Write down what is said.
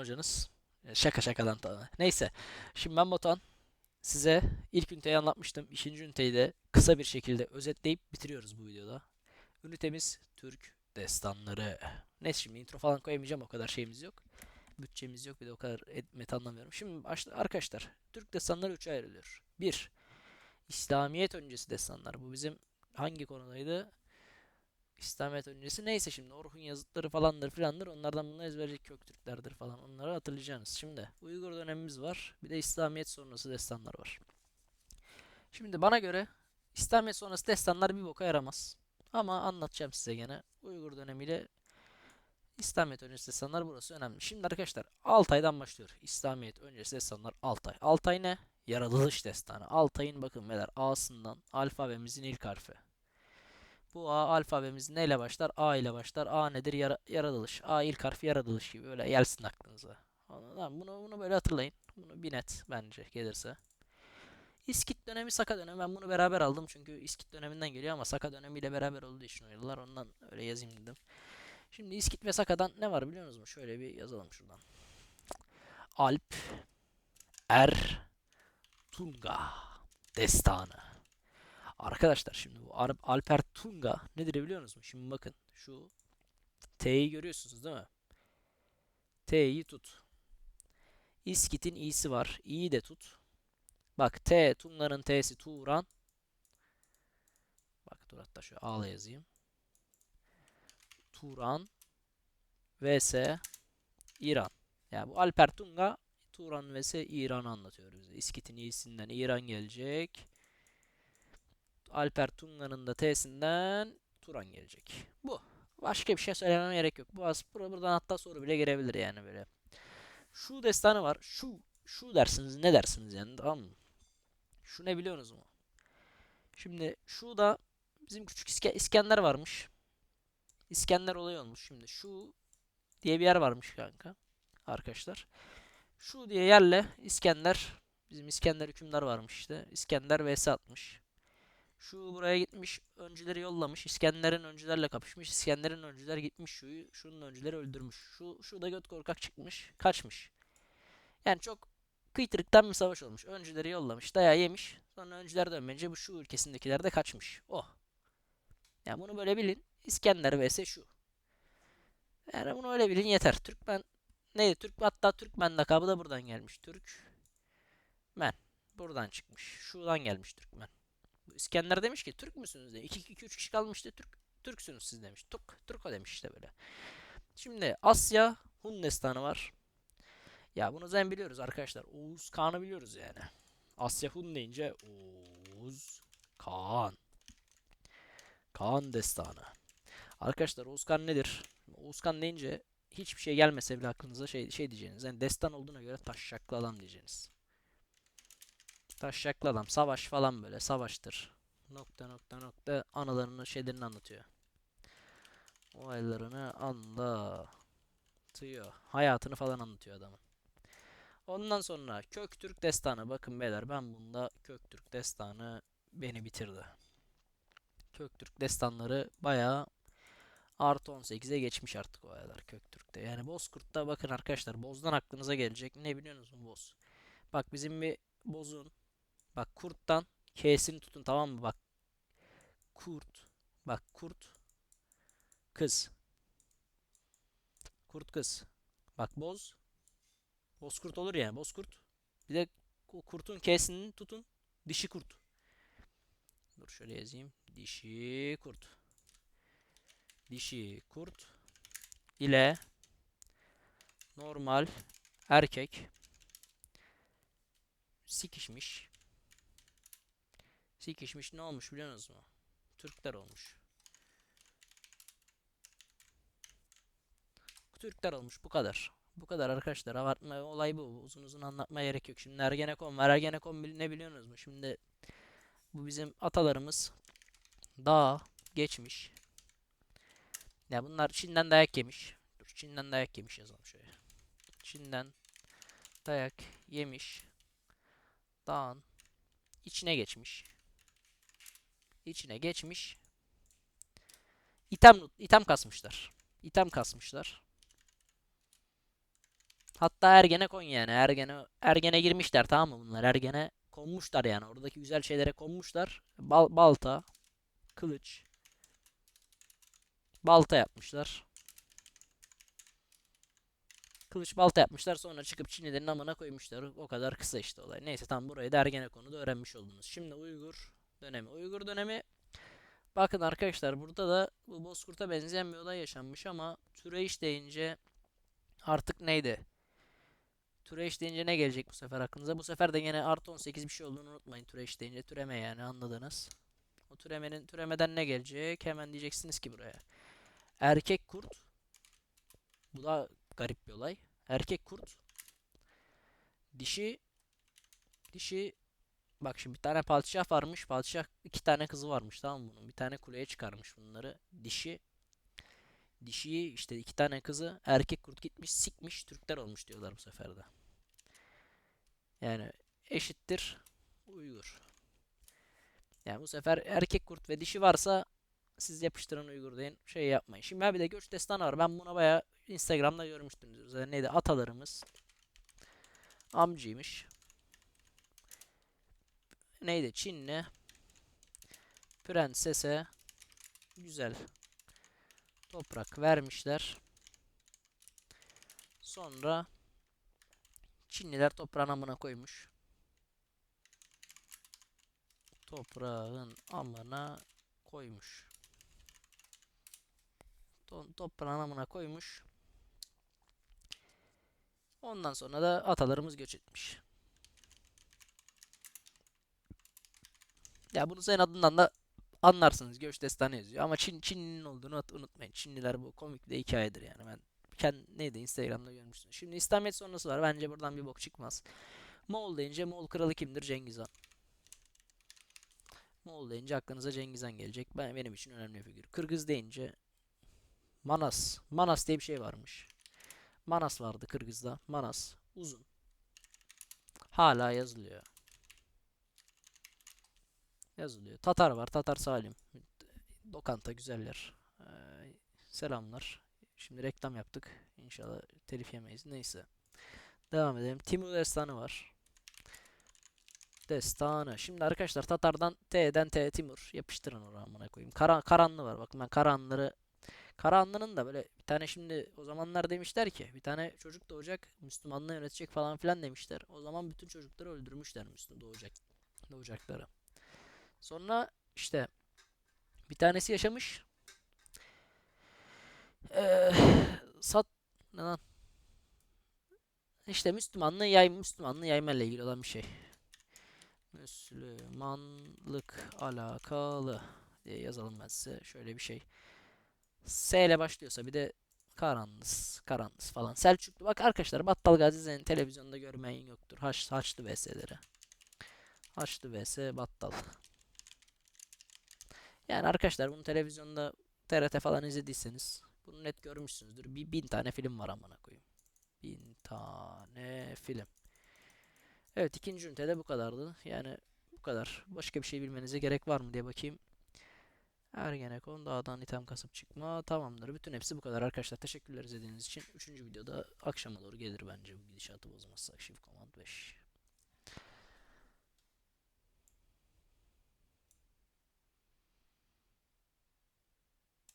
hocanız. E, Şaka şakadan tabii. Neyse. Şimdi ben Batuhan. Size ilk üniteyi anlatmıştım. İkinci üniteyi de kısa bir şekilde özetleyip bitiriyoruz bu videoda. Ünitemiz Türk destanları. Neyse şimdi intro falan koyamayacağım o kadar şeyimiz yok. Bütçemiz yok bir de o kadar etmet anlamıyorum. Şimdi arkadaşlar. Türk destanları üçe ayrılıyor. 1. İslamiyet öncesi destanlar. Bu bizim hangi konudaydı? İslamiyet öncesi neyse şimdi Orhun yazıtları falandır filandır onlardan bunu ezberleyecek Köktürklerdir falan onları hatırlayacaksınız. Şimdi Uygur dönemimiz var bir de İslamiyet sonrası destanlar var. Şimdi bana göre İslamiyet sonrası destanlar bir boka yaramaz. Ama anlatacağım size gene. Uygur dönemiyle İslamiyet öncesi destanlar burası önemli. Şimdi arkadaşlar Altay'dan başlıyor. İslamiyet öncesi destanlar Altay. Altay ne? Yaratılış destanı. Altay'ın bakın beyler A'sından alfabemizin ilk harfi. Bu A alfabemiz neyle başlar? A ile başlar. A nedir? Yara- yaratılış. A ilk harfi yaratılış gibi. Öyle gelsin aklınıza. Anladın? Bunu, bunu böyle hatırlayın. Bunu bir net bence gelirse. İskit dönemi, Saka dönemi. Ben bunu beraber aldım çünkü İskit döneminden geliyor ama Saka dönemiyle beraber olduğu için o ondan öyle yazayım dedim. Şimdi İskit ve Saka'dan ne var biliyor musunuz? Şöyle bir yazalım şuradan. Alp Er Tunga Destanı. Arkadaşlar şimdi bu Alper Tunga nedir biliyor musunuz? Şimdi bakın şu T'yi görüyorsunuz değil mi? T'yi tut. İskit'in i'si var. i'yi de tut. Bak T Tunga'nın T'si Turan. Bak dur hatta şöyle A'la yazayım. Turan vs İran. Yani bu Alper Tunga Turan vs İran'ı anlatıyor bize. İskit'in i'sinden İran gelecek. Alper Tunga'nın da T'sinden Turan gelecek. Bu. Başka bir şey söylememe gerek yok. Bu az bur- buradan hatta soru bile gelebilir yani böyle. Şu destanı var. Şu şu dersiniz ne dersiniz yani tamam mı? Şu ne biliyorsunuz mu? Şimdi şu da bizim küçük İske- İskender varmış. İskender olayı olmuş. Şimdi şu diye bir yer varmış kanka. Arkadaşlar. Şu diye yerle İskender bizim İskender hükümdar varmış işte. İskender vs atmış. Şu buraya gitmiş, öncüleri yollamış. İskender'in öncülerle kapışmış. İskender'in öncüler gitmiş şuyu, şunun öncüleri öldürmüş. Şu, şu da göt korkak çıkmış, kaçmış. Yani çok kıytırıktan bir savaş olmuş. Öncüleri yollamış, dayağı yemiş. Sonra öncüler dönmeyince bu şu ülkesindekiler de kaçmış. Oh. Yani bunu böyle bilin. İskender vs şu. Yani bunu öyle bilin yeter. Türkmen neydi? Türk hatta Türkmen lakabı da buradan gelmiş. Türkmen. Buradan çıkmış. Şuradan gelmiş Türkmen. İskender demiş ki Türk müsünüz demiş. 2 2 3 kişi kalmıştı. Türk Türksünüz siz demiş. Türk Türko demiş işte böyle. Şimdi Asya Hun destanı var. Ya bunu zaten biliyoruz arkadaşlar. Oğuz Kağan'ı biliyoruz yani. Asya Hun deyince Oğuz Kağan. Kağan destanı. Arkadaşlar Oğuz Kağan nedir? Oğuz Kağan deyince hiçbir şey gelmese bile aklınıza şey şey diyeceğiniz. Yani destan olduğuna göre taşşaklı adam diyeceğiniz. Taşşaklı adam. Savaş falan böyle. Savaştır. Nokta nokta nokta anılarını şeylerini anlatıyor. Olaylarını anlatıyor. Hayatını falan anlatıyor adamın. Ondan sonra Köktürk Destanı. Bakın beyler ben bunda Köktürk Destanı beni bitirdi. Köktürk destanları bayağı artı 18'e geçmiş artık o aylar Köktürk'te. Yani Bozkurt'ta bakın arkadaşlar Boz'dan aklınıza gelecek. Ne biliyorsunuz Boz? Bak bizim bir Boz'un Bak kurttan K'sini tutun tamam mı? Bak. Kurt. Bak kurt. Kız. Kurt kız. Bak boz. Bozkurt olur yani. Bozkurt. Bir de kurtun K'sini tutun. Dişi kurt. Dur şöyle yazayım. Dişi kurt. Dişi kurt ile normal erkek sikişmiş. Sikişmiş ne olmuş biliyor musunuz mu? Türkler olmuş. Türkler olmuş bu kadar. Bu kadar arkadaşlar. Abartma olay bu. Uzun uzun anlatmaya gerek yok. Şimdi Ergenekon var. Ergenekon ne biliyorsunuz mu? Şimdi bu bizim atalarımız dağ geçmiş. Ya bunlar Çin'den dayak yemiş. Dur Çin'den dayak yemiş yazalım şöyle. Çin'den dayak yemiş. Dağın içine geçmiş. İçine geçmiş. İtem, item kasmışlar. İtem kasmışlar. Hatta Ergenekon yani. Ergene, Ergene girmişler tamam mı bunlar? Ergene konmuşlar yani. Oradaki güzel şeylere konmuşlar. Bal, balta, kılıç, balta yapmışlar. Kılıç balta yapmışlar sonra çıkıp Çinlilerin amına koymuşlar. O kadar kısa işte olay. Neyse tamam burayı da Ergenekon'u da öğrenmiş oldunuz. Şimdi Uygur dönemi. Uygur dönemi bakın arkadaşlar burada da bu Bozkurt'a benzeyen bir olay yaşanmış ama Türeyiş deyince artık neydi? Türeyiş deyince ne gelecek bu sefer aklınıza? Bu sefer de yine artı 18 bir şey olduğunu unutmayın. Türeyiş deyince türeme yani anladınız. O türemenin türemeden ne gelecek? Hemen diyeceksiniz ki buraya. Erkek kurt. Bu da garip bir olay. Erkek kurt. Dişi dişi bak şimdi bir tane padişah varmış. Padişah iki tane kızı varmış tamam mı bunun? Bir tane kuleye çıkarmış bunları. Dişi dişiyi işte iki tane kızı erkek kurt gitmiş sikmiş Türkler olmuş diyorlar bu sefer de. Yani eşittir Uygur. Yani bu sefer erkek kurt ve dişi varsa siz yapıştırın Uygur deyin. Şey yapmayın. Şimdi ha bir de göç destanı var. Ben buna bayağı Instagram'da görmüştünüz. Zaten neydi? Atalarımız. Amcıymış. Neydi? Çinli. Prensese. Güzel. Toprak vermişler. Sonra Çinliler toprağın amına koymuş. Toprağın amına koymuş. To- toprağın amına koymuş. Ondan sonra da atalarımız göç etmiş. Ya bunu senin adından da anlarsınız. Göç destanı yazıyor. Ama Çin Çinli'nin olduğunu unutmayın. Çinliler bu komik de hikayedir yani. Ben kendi neydi Instagram'da görmüştüm. Şimdi İslamiyet sonrası var. Bence buradan bir bok çıkmaz. Moğol deyince Moğol kralı kimdir? Cengiz Han. Moğol deyince aklınıza Cengiz Han gelecek. Ben benim için önemli bir figür. Kırgız deyince Manas. Manas diye bir şey varmış. Manas vardı Kırgız'da. Manas. Uzun. Hala yazılıyor. Yazılıyor. Tatar var. Tatar Salim. Lokanta güzel yer. Ee, selamlar. Şimdi reklam yaptık. İnşallah telif yemeyiz. Neyse. Devam edelim. Timur Destanı var. Destanı. Şimdi arkadaşlar Tatar'dan T'den T Timur. Yapıştırın oraya amına koyayım. Kara, Karanlı var. Bakın ben Karanlıları Karahanlı'nın da böyle bir tane şimdi o zamanlar demişler ki bir tane çocuk doğacak Müslümanlığı yönetecek falan filan demişler. O zaman bütün çocukları öldürmüşler Müslüman doğacak doğacakları. Sonra işte bir tanesi yaşamış. Eee, sat ne lan? İşte Müslümanlığı yay Müslümanlığı yayma ile ilgili olan bir şey. Müslümanlık alakalı diye yazalım ben size. Şöyle bir şey. S ile başlıyorsa bir de Karanlıs, Karanlıs falan. Selçuklu. Bak arkadaşlar Battal Gazi senin televizyonda görmeyen yoktur. Haç, Haçlı vs'leri. Haçlı vs Battal. Yani arkadaşlar bunu televizyonda TRT falan izlediyseniz bunu net görmüşsünüzdür. Bir bin tane film var amına koyayım. Bin tane film. Evet ikinci ünitede bu kadardı. Yani bu kadar. Başka bir şey bilmenize gerek var mı diye bakayım. Ergenekon dağdan item kasıp çıkma tamamdır. Bütün hepsi bu kadar arkadaşlar. Teşekkürler izlediğiniz için. Üçüncü videoda akşama doğru gelir bence bu gidişatı bozmazsak. Shift Command 5.